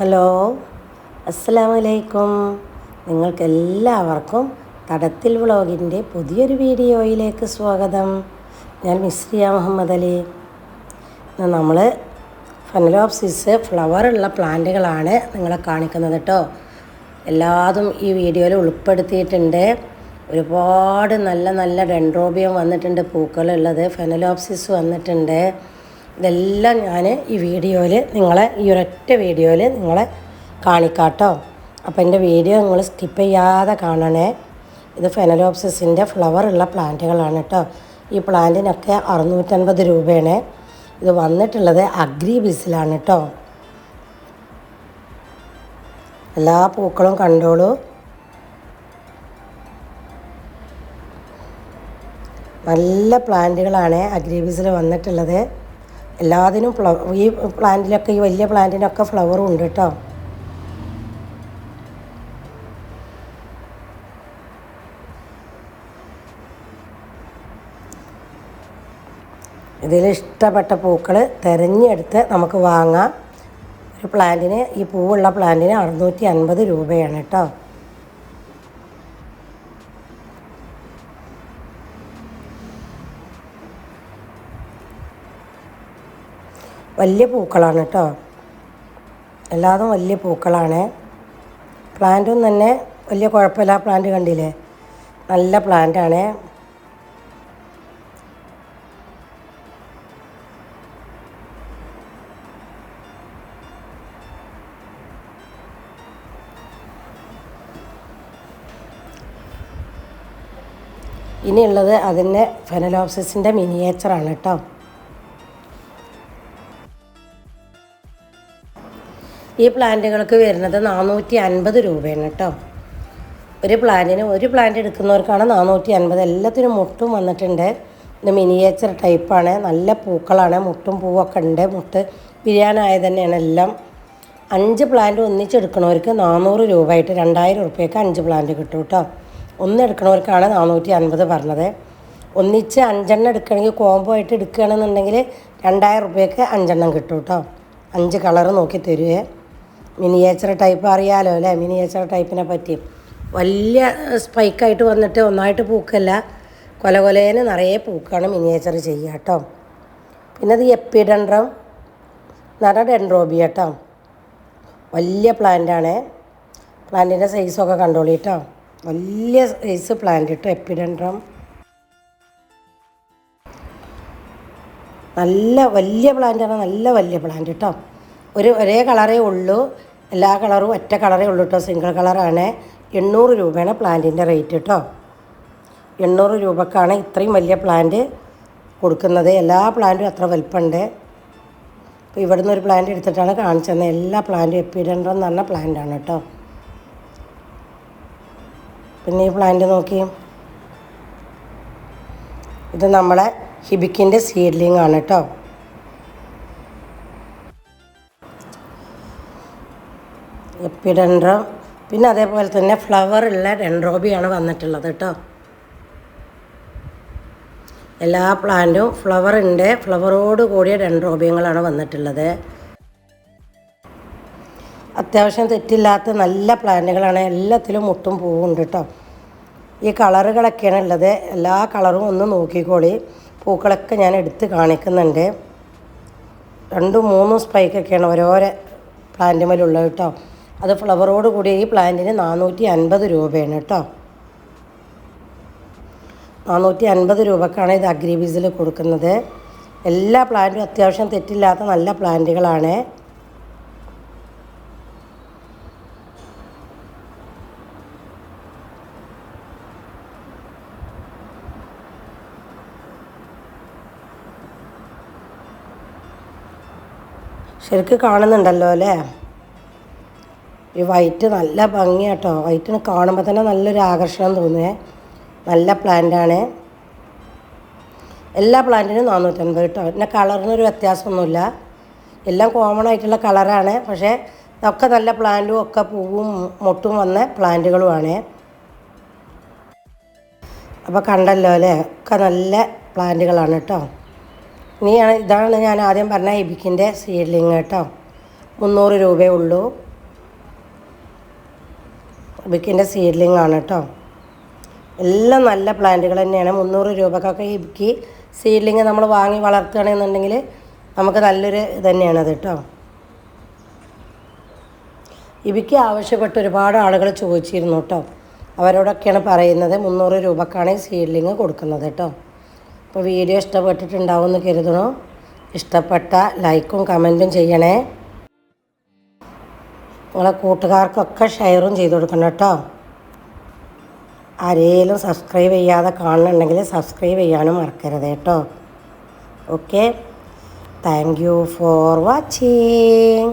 Hello അസ്സലാമു അലൈക്കും നിങ്ങൾക്ക് എല്ലാവർക്കും തടത്തിൽ വ്ളോഗിന്റെ പുതിയൊരു വീഡിയോയിലേക്ക് സ്വാഗതം. ഞാൻ മിസ്രിയ മുഹമ്മദ് അലി. നമ്മൾ ഫനലോപ്സിസ് ഫ്ലവറുള്ള പ്ലാന്റുകളാണ് നിങ്ങളെ കാണിക്കുന്നത് കേട്ടോ. എല്ലാതും ഈ വീഡിയോയിൽ ഉൾപ്പെടുത്തിയിട്ടുണ്ട്. ഒരുപാട് നല്ല നല്ല ഡെൻഡ്രോബിയം വന്നിട്ടുണ്ട് പൂക്കളുള്ളത്. ഫെനലോപ്സിസ് വന്നിട്ടുണ്ട്. ഇതെല്ലാം ഞാൻ ഈ വീഡിയോയിൽ നിങ്ങളെ ഈ ഒരൊറ്റ വീഡിയോയിൽ നിങ്ങളെ കാണിക്കാട്ടോ. അപ്പോൾ എന്റെ വീഡിയോ നിങ്ങൾ സ്കിപ്പ് ചെയ്യാതെ കാണണേ. ഇത് ഫെനലോപ്സിസിന്റെ ഫ്ലവർ ഉള്ള പ്ലാന്റുകളാണ് കേട്ടോ ഈ പ്ലാന്റിനൊക്കെ അറുന്നൂറ്റൻപത് രൂപയാണ്. ഇത് വന്നിട്ടുള്ളത് അഗ്രി ബിസിലാണ് കേട്ടോ എല്ലാ പൂക്കളും കണ്ടോളൂ. നല്ല പ്ലാന്റുകളാണ് അഗ്രിബീസിൽ വന്നിട്ടുള്ളത്. എല്ലാത്തിനും ഫ്ലവർ ഈ പ്ലാന്റിലൊക്കെ ഈ വലിയ പ്ലാന്റിനൊക്കെ ഫ്ലവറും ഉണ്ട് കേട്ടോ ഇതിൽ ഇഷ്ടപ്പെട്ട പൂക്കൾ തിരഞ്ഞെടുത്ത് നമുക്ക് വാങ്ങാം. ഒരു പ്ലാന്റിന് ഈ പൂവുള്ള പ്ലാന്റിന് അറുന്നൂറ്റി അൻപത് രൂപയാണ് കേട്ടോ വലിയ പൂക്കളാണ് കേട്ടോ. എല്ലാതും വലിയ പൂക്കളാണ്. പ്ലാന്റും തന്നെ വലിയ കുഴപ്പമില്ല. പ്ലാന്റ് കണ്ടില്ലേ? നല്ല പ്ലാന്റാണ് ഇനിയുള്ളത് അതിന്റെ ഫെനലോപ്സിസിന്റെ മിനിയേച്ചറാണ് കേട്ടോ. ഈ പ്ലാന്റുകൾക്ക് വരുന്നത് നാനൂറ്റി അൻപത് രൂപയാണ് കേട്ടോ. ഒരു പ്ലാന്റിന് ഒരു പ്ലാന്റ് എടുക്കുന്നവർക്കാണ് നാനൂറ്റി അൻപത് എല്ലാത്തിനും മുട്ടും വന്നിട്ടുണ്ട്. ഇത് മിനിയേച്ചർ ടൈപ്പാണ് നല്ല പൂക്കളാണ്. മുട്ടും പൂവൊക്കെ ഉണ്ട്. മുട്ട് പിരിയാനായ തന്നെയാണ് എല്ലാം. അഞ്ച് പ്ലാന്റ് ഒന്നിച്ചെടുക്കണവർക്ക് നാനൂറ് രൂപ ആയിട്ട് രണ്ടായിരം റുപ്യക്ക് അഞ്ച് പ്ലാന്റ് കിട്ടും കേട്ടോ. ഒന്നെടുക്കണവർക്കാണ് നാനൂറ്റി അൻപത് പറഞ്ഞത്. ഒന്നിച്ച് അഞ്ചെണ്ണം എടുക്കണമെങ്കിൽ കോംബോ ആയിട്ട് എടുക്കുകയാണെന്നുണ്ടെങ്കിൽ രണ്ടായിരം റുപ്യക്ക് അഞ്ചെണ്ണം കിട്ടും കേട്ടോ. അഞ്ച് കളർ നോക്കി തരുവേ. മിനിയേച്ചർ ടൈപ്പ് അറിയാലോ അല്ലേ? മിനിയേച്ചർ ടൈപ്പിനെ പറ്റി. വലിയ സ്പൈക്കായിട്ട് വന്നിട്ട് ഒന്നായിട്ട് പൂക്കല്ല. കൊല കൊലേന് നിറയെ പൂക്കാണ് മിനിയേച്ചർ ചെയ്യുക കേട്ടോ. പിന്നെ അത് എപ്പിഡൻഡ്രം നട ഡെൻഡ്രോബി കേട്ടോ. വലിയ പ്ലാന്റാണ് പ്ലാന്റിന്റെ സൈസൊക്കെ കണ്ടോളി കേട്ടോ. വലിയ സൈസ് പ്ലാന്റ് കേട്ടോ എപ്പിഡൻഡ്രം. നല്ല വലിയ പ്ലാന്റാണ് നല്ല വലിയ പ്ലാന്റ് കേട്ടോ ഒരു ഒരേ കളറേ ഉള്ളൂ. എല്ലാ കളറും ഒറ്റ കളറേ ഉള്ളൂ കേട്ടോ സിംഗിൾ കളറാണ്. എണ്ണൂറ് രൂപയാണ് പ്ലാന്റിന്റെ റേറ്റ് കേട്ടോ എണ്ണൂറ് രൂപക്കാണ് ഇത്രയും വലിയ പ്ലാന്റ് കൊടുക്കുന്നത്. എല്ലാ പ്ലാന്റും അത്ര വലിപ്പമുണ്ട് ഇവിടെ നിന്ന് ഒരു പ്ലാന്റ് എടുത്തിട്ടാണ് കാണിച്ചു തന്നത് എല്ലാ പ്ലാന്റും എപ്പിഡൻഡ്രം എന്ന് പറഞ്ഞ പ്ലാന്റാണ് കേട്ടോ പിന്നെ ഈ പ്ലാന്റ് നോക്കി. ഇത് നമ്മളെ ഹിബിക്കിന്റെ സീഡ്ലിംഗ് ആണ് കേട്ടോ എപ്പിഡൻഡ്രം പിന്നെ അതേപോലെ തന്നെ ഫ്ലവർ ഉള്ള ഡെൻഡ്രോബിയാണ് വന്നിട്ടുള്ളത് കേട്ടോ. എല്ലാ പ്ലാന്റും ഫ്ലവറിന്റെ ഫ്ലവറോട് കൂടിയ ഡെൻഡ്രോബിയങ്ങളാണ് വന്നിട്ടുള്ളത്. അത്യാവശ്യം തെറ്റില്ലാത്ത നല്ല പ്ലാന്റുകളാണ്. എല്ലാത്തിലും മുട്ടും പൂവും ഉണ്ട് കേട്ടോ. ഈ കളറുകളൊക്കെയാണ് ഉള്ളത്. എല്ലാ കളറും ഒന്ന് നോക്കിക്കോളി. പൂക്കളൊക്കെ ഞാൻ എടുത്ത് കാണിക്കുന്നുണ്ട്. രണ്ടും മൂന്നും സ്പൈക്കൊക്കെയാണ് ഓരോരോ പ്ലാന്റ് മേലുള്ളത് കേട്ടോ. അത് ഫ്ലവറോട് കൂടി ഈ പ്ലാന്റിന് നാനൂറ്റി അൻപത് രൂപയാണ് കേട്ടോ. നാനൂറ്റി അൻപത് രൂപക്കാണ് ഇത് അഗ്രിബീസിൽ കൊടുക്കുന്നത്. എല്ലാ പ്ലാന്റും അത്യാവശ്യം തെറ്റില്ലാത്ത നല്ല പ്ലാന്റുകളാണ്. ശരിക്ക് കാണുന്നുണ്ടല്ലോ അല്ലേ? ഈ വൈറ്റ് നല്ല ഭംഗിയാട്ടോ. വൈറ്റിന് കാണുമ്പോൾ തന്നെ നല്ലൊരു ആകർഷണം തോന്നുവേ. നല്ല പ്ലാന്റാണ് എല്ലാ പ്ലാന്റിനും നാനൂറ്റൻപത് കേട്ടോ പിന്നെ കളറിനൊരു വ്യത്യാസമൊന്നുമില്ല. എല്ലാം കോമൺ ആയിട്ടുള്ള കളറാണ് പക്ഷേ ഒക്കെ നല്ല പ്ലാന്റും ഒക്കെ പൂവും മൊട്ടും വന്ന പ്ലാന്റുകളുമാണ് അപ്പോൾ കണ്ടല്ലോ അല്ലേ? ഒക്കെ നല്ല പ്ലാന്റുകളാണ് കേട്ടോ ഇനിയാണ് ഇതാണ് ഞാൻ ആദ്യം പറഞ്ഞ എബിക്കിന്റെ സീഡ്ലിങ് കേട്ടോ മുന്നൂറ് രൂപയേ ഉള്ളൂ. ഇബിക്കിന്റെ സീഡ്ലിംഗ് ആണ് കേട്ടോ. എല്ലാം നല്ല പ്ലാന്റുകൾ തന്നെയാണ്. മുന്നൂറ് രൂപക്കൊക്കെ ഇബിക്ക് സീഡ്ലിങ് നമ്മൾ വാങ്ങി വളർത്തുകയാണെന്നുണ്ടെങ്കിൽ നമുക്ക് നല്ലൊരു തന്നെയാണത് കേട്ടോ. ഇബിക്ക് ആവശ്യപ്പെട്ട് ഒരുപാട് ആളുകൾ ചോദിച്ചിരുന്നു കേട്ടോ. അവരോടൊക്കെയാണ് പറയുന്നത് മുന്നൂറ് രൂപക്കാണ് ഈ സീഡ്ലിങ് കൊടുക്കുന്നത് കേട്ടോ. അപ്പോൾ വീഡിയോ ഇഷ്ടപ്പെട്ടിട്ടുണ്ടാവും എന്ന് കരുതണു? ഇഷ്ടപ്പെട്ട ലൈക്കും കമന്റും ചെയ്യണേ. നിങ്ങളെ കൂട്ടുകാർക്കൊക്കെ ഷെയറും ചെയ്ത് കൊടുക്കണം കേട്ടോ. ആരെയും സബ്സ്ക്രൈബ് ചെയ്യാതെ കാണുന്നുണ്ടെങ്കിൽ സബ്സ്ക്രൈബ് ചെയ്യാനും മറക്കരുത് കേട്ടോ. Okay thank you for watching